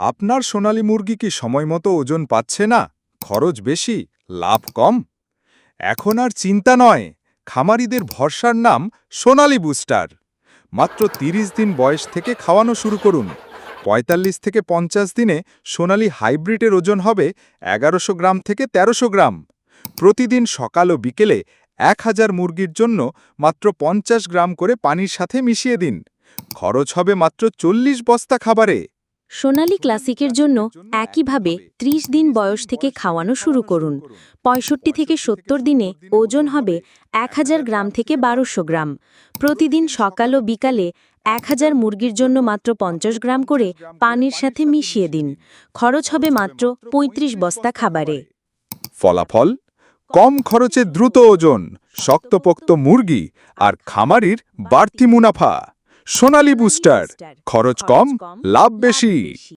আপনার সোনালী মুরগি কি সময়মতো ওজন পাচ্ছে না? খরচ বেশি, লাভ কম? এখন আর চিন্তা নয়, খামারিদের ভরসার নাম সোনালী বুস্টার। মাত্র ৩০ দিন বয়স থেকে খাওয়ানো শুরু করুন। ৪৫ থেকে পঞ্চাশ দিনে সোনালী হাইব্রিডের ওজন হবে এগারোশো গ্রাম থেকে ১৩শো গ্রাম। প্রতিদিন সকাল ও বিকেলে এক হাজার মুরগির জন্য মাত্র পঞ্চাশ গ্রাম করে পানির সাথে মিশিয়ে দিন। খরচ হবে মাত্র চল্লিশ বস্তা খাবারে। সোনালী ক্লাসিকের জন্য একইভাবে ৩০ দিন বয়স থেকে খাওয়ানো শুরু করুন। পঁয়ষট্টি থেকে সত্তর দিনে ওজন হবে এক হাজার গ্রাম থেকে বারোশো গ্রাম। প্রতিদিন সকাল ও বিকালে এক হাজার মুরগির জন্য মাত্র পঞ্চাশ গ্রাম করে পানির সাথে মিশিয়ে দিন। খরচ হবে মাত্র ৩৫ বস্তা খাবারে। ফলাফল? কম খরচে দ্রুত ওজন, শক্তপোক্ত মুরগি আর খামারির বাড়তি মুনাফা। সোনালী বুস্টার খরচ কম লাভ বেশি।